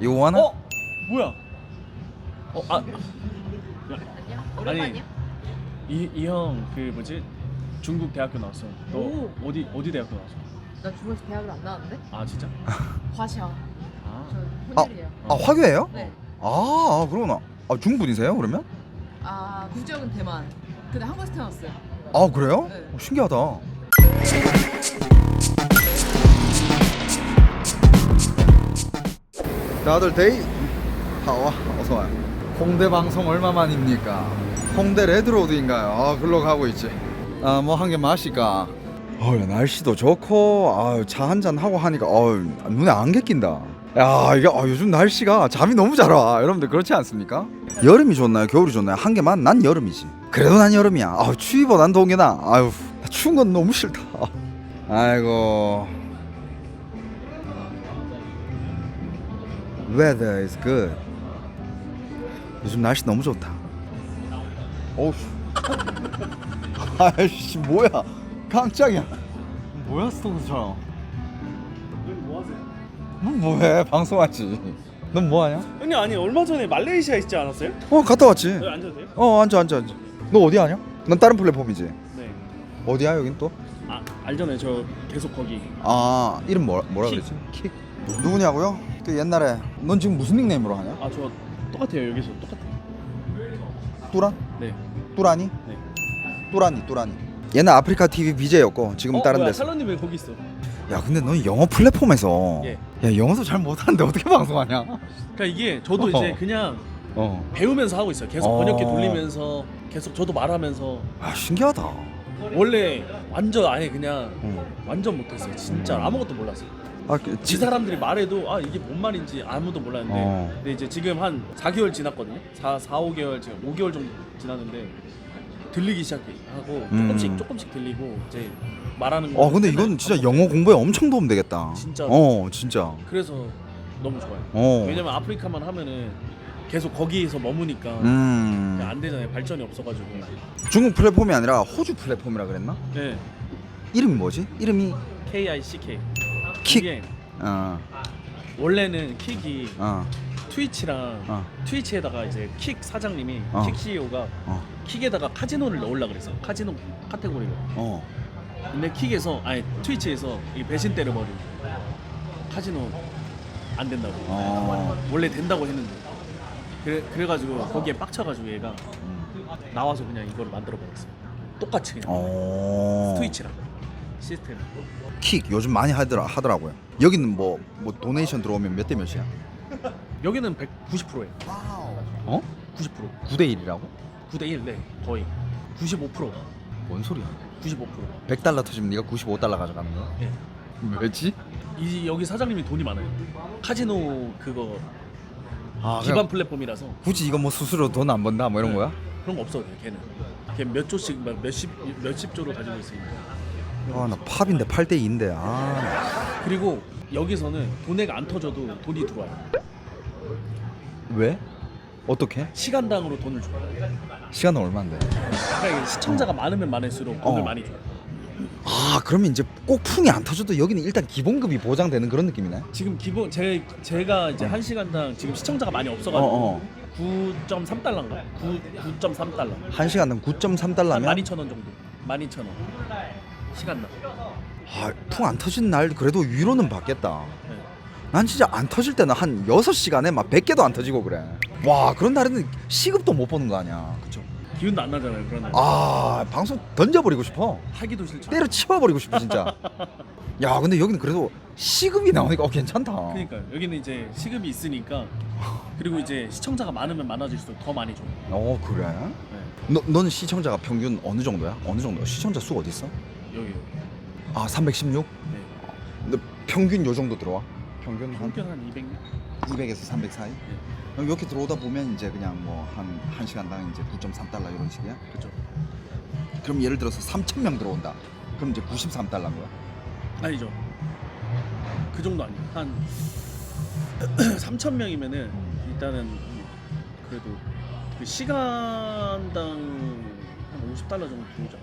이거 원하? 어? 뭐야? 어, 아? 아니. 오랜만이야? 이형 그 뭐지? 중국 대학교 나왔어. 너 오. 어디 어디 대학교 나왔어? 나 중국에서 대학을 안 나왔는데? 아 진짜? 화샤. 아, 저 혼혈이에요. 아 화교예요? 네. 아, 아 그러구나. 아 중분이세요 그러면? 아 국적은 대만. 근데 한국에서 태어났어요. 아 그래요? 네. 어, 신기하다. 다들 데이 하와 어서 와요. 홍대 방송 얼마 만입니까? 홍대 레드로드인가요? 아 글로 가고 있지. 아 뭐 한 개 마실까? 어 날씨도 좋고 아차 한 잔 하고 하니까 어 눈에 안개 낀다. 야 이게 아, 요즘 날씨가 잠이 너무 잘 와. 여러분들 그렇지 않습니까? 여름이 좋나요? 겨울이 좋나요? 한 개만 난 여름이지. 그래도 난 여름이야. 아 추위보단 더운 게 나. 아유 나 추운 건 너무 싫다. 아이고. Weather is good. 요즘 날씨 너무 좋다. 어우. 아이씨 뭐야? 깜짝이야. 뭐야 스토브처럼. 뭐 하세요? 넌 뭐해? 방송하지. 넌 뭐하냐? 형님 아니 얼마 전에 말레이시아 있지 않았어요? 어 갔다 왔지. 여기 앉아도 돼요? 어 앉아 앉아 앉아. 너 어디 하냐? 넌 다른 플랫폼이지. 네. 어디야 여긴 또? 아 알잖아요. 저 계속 거기. 아 이름 뭐, 뭐라 킥. 그랬지? 킥. 누구냐고요? 그 옛날에 넌 지금 무슨 닉네임으로 하냐? 아 저 똑같아요. 여기서 똑같아요. 뚜란? 네. 뚜라니? 네. 뚜라니 뚜라니. 옛날 아프리카 TV BJ였고 지금 어, 다른 뭐야, 데서. 살로님 왜 거기 있어? 야 근데 넌 영어 플랫폼에서 예. 야 영어도 잘 못하는데 어떻게 방송하냐? 그러니까 이게 저도 어허. 이제 그냥 어. 배우면서 하고 있어요. 계속 어. 번역기 돌리면서 계속 저도 말하면서 아 신기하다. 원래 완전 아예 그냥 응. 완전 못했어요. 진짜 아무것도 몰랐어요. 아 그, 지 사람들이 말해도 아 이게 뭔 말인지 아무도 몰랐는데 어. 근데 이제 지금 한 4개월 지났거든요. 4, 4 5개월 지금 5개월 정도 지났는데 들리기 시작하고 조금씩 음. 조금씩 들리고 이제 말하는 거 어 근데 이건 진짜 영어 공부에 엄청 도움 되겠다. 진짜. 어 진짜. 그래서 너무 좋아요. 어. 왜냐면 아프리카만 하면은 계속 거기에서 머무니까 음. 안 되잖아요. 발전이 없어가지고. 중국 플랫폼이 아니라 호주 플랫폼이라 그랬나? 네. 이름이 뭐지? 이름이 K I C K. 킥. 이게 어. 원래는 킥이 어. 트위치랑 어. 트위치에다가 이제 킥 사장님이 어. 킥 CEO가 어. 킥에다가 카지노를 넣으려 그랬어. 카지노 카테고리로. 어. 근데 킥에서 아니 트위치에서 이 배신 때려버리고 카지노 안 된다고. 어. 원래 된다고 했는데. 그래 그래가지고 거기에 빡쳐가지고 얘가 나와서 그냥 이거를 만들어 버렸어. 똑같이 그냥 어. 트위치랑 시스템. 킥 요즘 많이 하더라 하더라고요. 여기는 뭐 뭐 도네이션 들어오면 몇 대 몇이야? 여기는 190%예요. 어? 90%. 9대 1이라고? 9대 1, 네 거의 95%. 뭔 소리야? 95%. 100달러 터지면 네가 95달러 가져가는 거야? 예. 왜지? 이 여기 사장님이 돈이 많아요. 카지노 그거 아, 기반 그냥 플랫폼이라서 굳이 이거 뭐 수수료 돈 안 번다 뭐 이런 네. 거야? 그런 거 없어요. 걔는. 걔 몇 조씩 막 몇십 몇십 조를 가지고 있으니까. 아 나 팝인데 8대 2인데 아 그리고 여기서는 돈액 안 터져도 돈이 들어와요. 왜? 어떻게? 시간당으로 돈을 줘요. 시간은 얼마인데? 그러니까 이게 시청자가 많으면 많을수록 돈을 어. 많이 줘요. 아 그러면 이제 꼭 풍이 안 터져도 여기는 일단 기본급이 보장되는 그런 느낌이네. 지금 기본 제 제가 이제 한 시간당 지금 시청자가 많이 없어가지고 어, 어. 9.3달러인가? 9 9.3달러. 한 시간당 9.3달러면 한 12,000원 정도. 12,000원. 시간당. 아, 풍 안 터진 날 그래도 위로는 받겠다. 네. 난 진짜 안 터질 때는 한 6시간에 막 100개도 안 터지고 그래. 와, 그런 날에는 시급도 못 버는 거 아니야. 그쵸. 기운도 안 나잖아요. 그런 날. 아, 방송 던져버리고 싶어. 하기도 싫죠. 때려 치워버리고 싶어, 진짜. 야, 근데 여기는 그래도 시급이 나오니까 어, 괜찮다. 그러니까 여기는 이제 시급이 있으니까 그리고 이제 시청자가 많으면 많아질수록 더 많이 줘요. 어, 그래? 네. 너, 너는 시청자가 평균 어느 정도야? 어느 정도? 시청자 수 어디 있어? 여기. 아, 316? 네. 너 평균 요 정도 들어와? 평균 한 평균 한 200. 200에서 300 사이? 그럼 이렇게 들어오다 보면 이제 그냥 뭐한 한 시간당 이제 9.3달러 이런 식이야? 그죠. 그럼 예를 들어서 3천 명 들어온다. 그럼 이제 93달러인 거야. 아니죠. 그 정도 아니에요. 한 3천 명이면은 일단은 그래도 그 시간당 한 50달러 정도 들어오죠.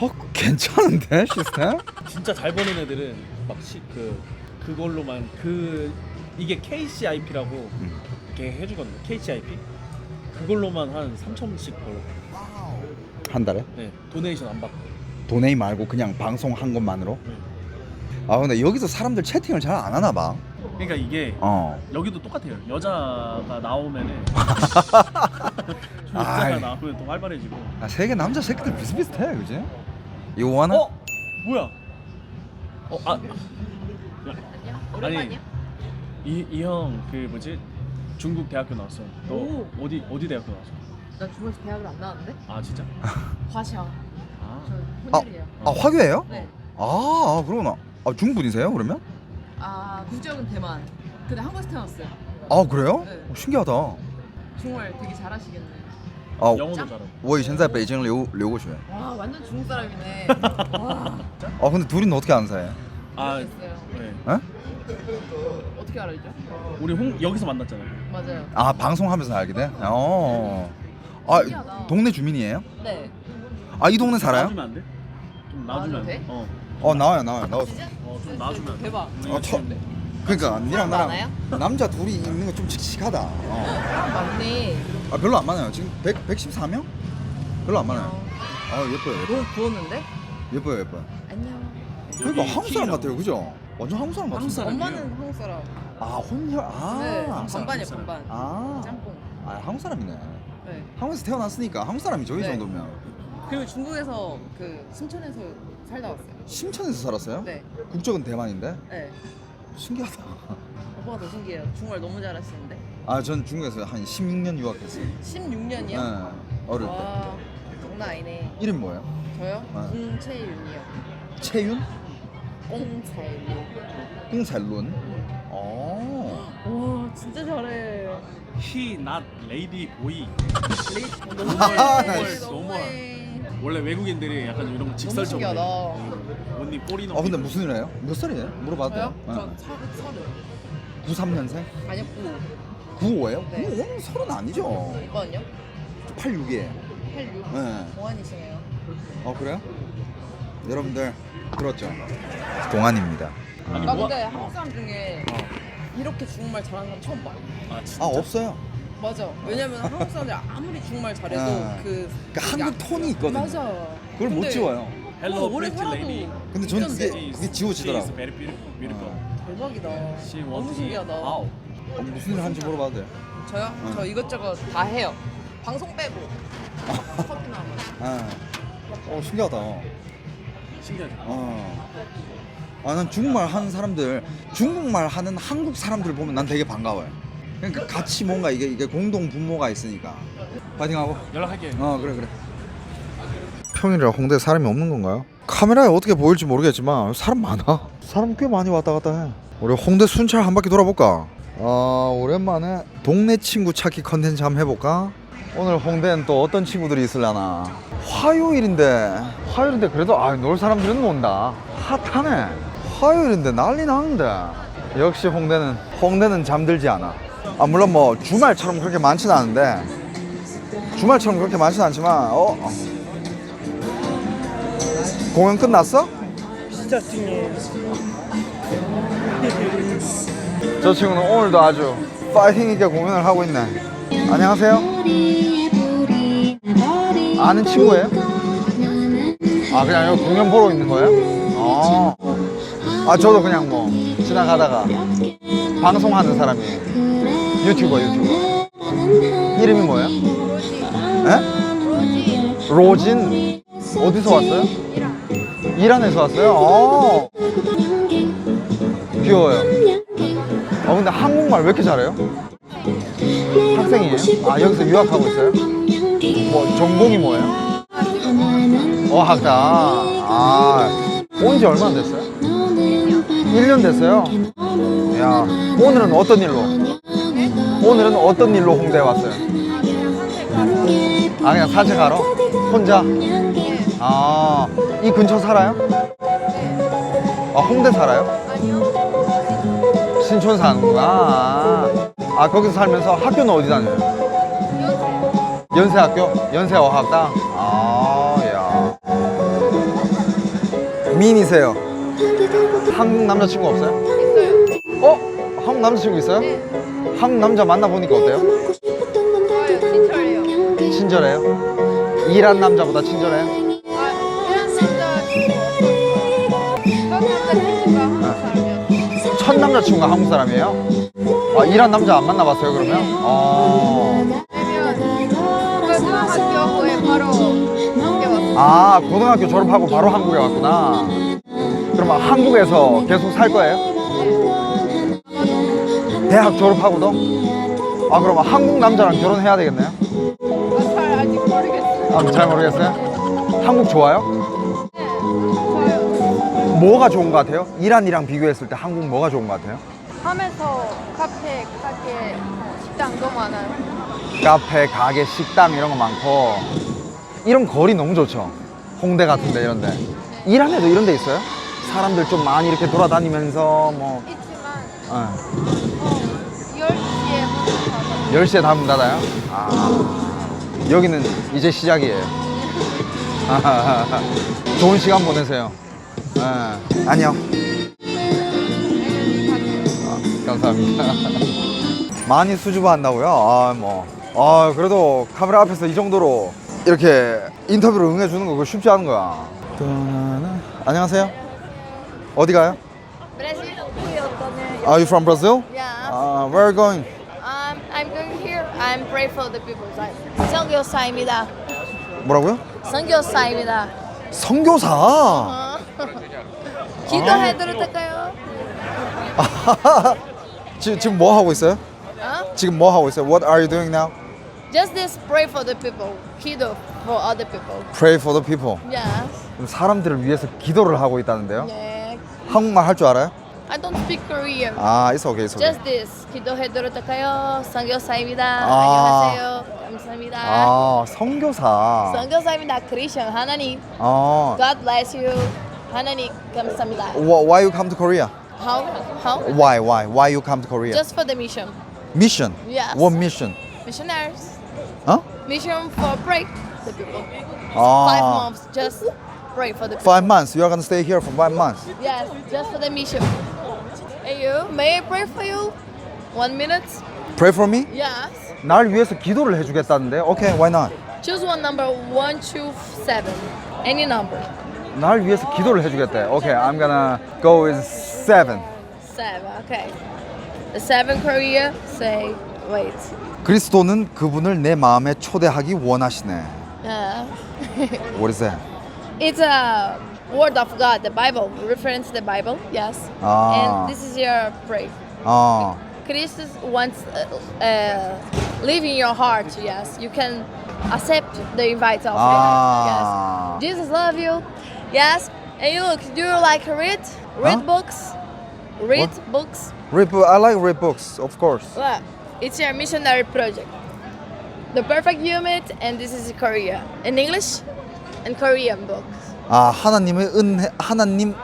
어, 괜찮은데 시스템? 진짜 잘 버는 애들은 막그 그걸로만 그 이게 KCIP라고 음. 이렇게 해주거든요. KCIP 그걸로만 한 3천씩 벌어. 한 달에? 네, 도네이션 안 받고. 도네이 말고 그냥 방송 한 것만으로? 네. 아 근데 여기서 사람들 채팅을 잘 안 하나 봐. 그러니까 이게 어. 여기도 똑같아요. 여자가 나오면은 아이. 여자가 나오면 또 활발해지고. 아 세계 남자 새끼들 비슷비슷해, 그지? 이거 하나? 어? 뭐야? 어, 아, 안녕? 오랜만이야? 이이형 그 뭐지? 중국 대학교 나왔어. 너 오. 어디 어디 대학교 나왔어? 나 중국에서 대학을 안 나왔는데? 아 진짜? 화샤. 아, 저 혼혈이에요. 아 화교예요? 네. 아, 아 그러구나. 아 중분이세요 그러면? 아 국적은 대만. 근데 한국에서 태어났어요. 아 그래요? 네. 어, 신기하다. 중국말 되게 잘하시겠네. 아, 영어도 짱. 잘하고. 我以前在北京留留过学. 와 완전 중국 사람이네. 와 아 근데 둘이는 어떻게 아는 사이예요? 아, 모르겠어요. 네. 에? 어떻게 알았죠? 우리 홍 여기서 만났잖아요. 맞아요. 아 방송하면서 알게 돼? 어. 아 신기하다. 동네 주민이에요? 네. 아 이 동네 살아요? 놔주면 안 돼? 좀 놔주면 안 돼? 돼? 어, 어 나와요 나와요 나왔어. 진짜? 어, 좀 놔주면 안 돼? 대박. 아, 처, 그러니까 니랑 많아요? 나랑 남자 둘이 있는 거 좀 칙칙하다. 어. 많네. 아 별로 안 많아요. 지금 100 114명? 별로 안 많아요. 어, 아 예뻐요 예뻐. 너무 부었는데? 예뻐요 예뻐요. 안녕. 그러니까 여기 한국 사람 키라고. 같아요, 그죠? 완전 한국 사람 같은데. 한국 사람. 엄마는 한국 사람. 아 혼혈 아. 네. 반반이야 사람. 반반. 아. 짬뽕. 아 한국 사람이네. 네. 한국에서 태어났으니까 한국 사람이죠 이 네. 정도면. 그리고 중국에서 그 순천에서 살다 왔어요. 심천에서 살았어요? 네. 국적은 대만인데 네. 신기하다. 오빠가 더 신기해요. 중국말 너무 잘하시는데. 아 전 중국에서 한 16년 유학했어요. 16년이요? 네. 어릴 때. 와 장난 아니네. 이름 뭐예요? 저요? 네. 공채윤이요. 채윤? 공채윤. 꿍살룬. 어. 와 진짜 잘해. He not lady boy. 레이 너무 아, 잘해. 너무해. 원래 외국인들이 약간 이런 거 직설적으로. 신기하다. 해. 언니 꼬리 아 근데 무슨 일이에요? 몇 살이에요? 물어봐도 저요? 돼요? 저 서른 네. 서른. 93년생? 아니요 구. 95예요? 네. 95는 서른 아니죠. 오빠는요? 86이에요. 86. 네. 동안이시네요. 어 그래요? 여러분들 들었죠? 동안입니다. 아니, 나 뭐- 근데 한국 사람 중에 어. 이렇게 중국말 잘하는 사람 처음 봐. 아 진짜. 아 없어요. 맞아. 왜냐면 한국 사람들 아무리 중국말 잘해도 아. 그 그러니까 한국 톤이 있거든요. 맞아. 그걸 못 근데 지워요. Hello, 어, 오래 pretty 살아도 lady. 근데 저는 그게 웃겼는데? 그게 지워지더라고. She is very beautiful. beautiful. 어. 대박이다. She 너무 신기하다. 어, 무슨 일 하는지 물어봐도 돼요? 저요? 응. 저 이것저것 다 해요. 방송 빼고 커피나 한 번. 아. 어 신기하다. 신기하죠. 어. 아, 난 중국말 하는 사람들, 중국말 하는 한국 사람들 보면 난 되게 반가워요. 그러니까 같이 뭔가 이게, 이게 공동 분모가 있으니까. 파이팅하고. 연락할게. 어, 그래, 그래. 평일이라 홍대 사람이 없는 건가요? 카메라에 어떻게 보일지 모르겠지만 사람 많아. 사람 꽤 많이 왔다 갔다 해. 우리 홍대 순찰 한 바퀴 돌아볼까? 아, 오랜만에 동네 친구 찾기 컨텐츠 한번 해볼까? 오늘 홍대는 또 어떤 친구들이 있으려나? 화요일인데, 화요일인데 그래도 아, 놀 사람들은 논다. 핫하네. 화요일인데 난리 나는데. 역시 홍대는 홍대는 잠들지 않아. 아 물론 뭐 주말처럼 그렇게 많지는 않은데 주말처럼 그렇게 많지는 않지만 어? 어. 공연 끝났어? 시작 중에. 저 친구는 오늘도 아주 파이팅 있게 공연을 하고 있네. 안녕하세요. 아는 친구예요? 아 그냥 여기 공연 보러 있는 거예요? 아, 아 저도 그냥 뭐 지나가다가 방송하는 사람이에요. 유튜버 유튜버. 이름이 뭐예요? 에? 로진. 어디서 왔어요? 이란에서 왔어요? 어. 귀여워요. 어 근데 한국말 왜 이렇게 잘해요? 학생이에요? 아 여기서 유학하고 있어요? 뭐 전공이 뭐예요? 어학다. 아 온지 얼마나 됐어요? 1년 됐어요? 야 오늘은 어떤 일로? 오늘은 어떤 일로 홍대에 왔어요? 아 그냥 산책하러? 혼자? 아 이 근처 살아요? 아 홍대 살아요? 신촌 사는구나. 아, 아, 거기서 살면서 학교는 어디 다녀요? 연세학교? 연세어학당? 아, 야. 미인이세요? 한국 남자친구 없어요? 있어요. 남자친구 있어요? 네. 한국 남자 만나보니까 어때요? 친절해요. 일한 남자보다 친절해요? 아, 첫 남자친구가 한국 사람이에요? 아, 일한 남자 안 만나봤어요, 그러면? 어. 왜냐면 고등학교. 아, 고등학교 졸업하고 바로 한국에 왔구나. 그러면 한국에서 계속 살 거예요? 대학 졸업하고도? 아, 그러면 한국 남자랑 결혼해야 되겠네요? 아, 잘 아직 모르겠어요. 아, 잘 모르겠어요? 한국 좋아요? 네, 좋아요. 뭐가 좋은 것 같아요? 이란이랑 비교했을 때 한국 뭐가 좋은 것 같아요? 하면서 카페, 가게, 식당도 많아요. 카페, 가게, 식당 이런 거 많고 이런 거리 너무 좋죠. 홍대 같은데 이런데 이란에도 이런 데 있어요? 사람들 좀 많이 이렇게 돌아다니면서 뭐 있지만 어, 어, 10시에 문 닫아요. 10시에 다 문 닫아요? 아 여기는 이제 시작이에요. 좋은 시간 보내세요. 예, 안녕. 아, 감사합니다. 많이 수줍어한다고요? 아, 뭐. 아, 그래도 카메라 앞에서 이 정도로 이렇게 인터뷰를 응해주는 거 그거 쉽지 않은 거야. 안녕하세요. 어디 가요? 브라질? Are you from Brazil? Yeah. Uh, where are you going? Um, I'm going here. I'm pray for the people. 성교사입니다. 뭐라고요? 성교사입니다. 선교사. 어. 기도해 드릴 될까요? 지금, 지금 뭐 하고 있어요? 어? 지금 뭐 하고 있어요? What are you doing now? Just this pray for the people. 기도 for other people. Pray for the people. Yes. 그럼 사람들을 위해서 기도를 하고 있다는데요? 네. 한국말 할 줄 알아요? I don't speak Korean. 아, it's okay, it's okay. Just this. 기도해드릴 될까요? 성교사입니다. 아. 안녕하세요. 감사합니다. 아, 선교사. 성교사입니다. 크리스천 하나님. 어. God bless you. 하나님 감사합니다. Wh- Why you come to Korea? How? How? Why, why, why you come to Korea? Just for the mission. mission. Yes. What mission? Missionaries. 어? Mission for pray the people. Five 아, months. Just pray for the people. five months. You are gonna stay here for five months. Yes, just for the mission. And you, may I pray for you? One minute? Pray for me? Yes. 날 위해서 기도를 해주겠다는데. Okay, why not? Choose one number, one, two, seven. Any number. 날 위해서 기도를 해주겠대. Okay, I'm gonna go with seven. Seven, okay. The seven Korea, say, wait. 그리스도는 그분을 내 마음에 초대하기 원하시네. Yeah. What is that? it's a word of God, the Bible, reference the Bible, yes. Ah. And this is your prayer. Oh. Christ wants uh, uh, live in your heart. Yes, you can accept the invite of Ah. Yes, Jesus love you. Yes, and you look. Do you like read? Read Huh? books. Read What? books. Read, I like read books, of course. Well, it's your missionary project. The perfect unit, and this is Korea in English and Korean books. 아 하나님의 은혜 하나님의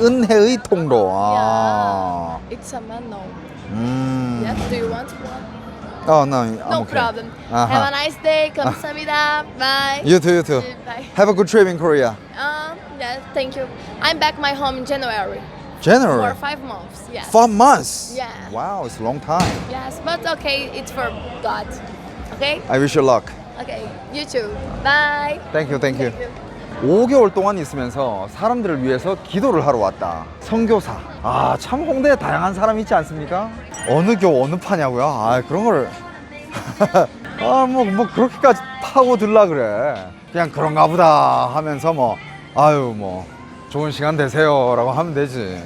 은혜의 통로. 아. Yeah, it's a manual. 음. Yes, do you want one? Oh no, I'm No okay. problem. Uh-huh. Have a nice day. 감사합니다. Bye. You too, you too. Bye. Have a good trip in Korea. Um, yeah, thank you. I'm back my home in January January. for five months. Yes. Five months. Yeah. Wow, it's a long time. Yes, but okay, it's for God. Okay. I wish you luck. Okay. You too. Bye. Thank you, thank you. 5개월 동안 있으면서 사람들을 위해서 기도를 하러 왔다. 선교사. 아, 참 홍대에 다양한 사람이 있지 않습니까? 어느 교 어느 파냐고요? 아, 그런 걸. 아, 뭐, 뭐, 그렇게까지 파고 들라 그래. 그냥 그런가 보다 하면서 뭐, 아유, 뭐, 좋은 시간 되세요. 라고 하면 되지.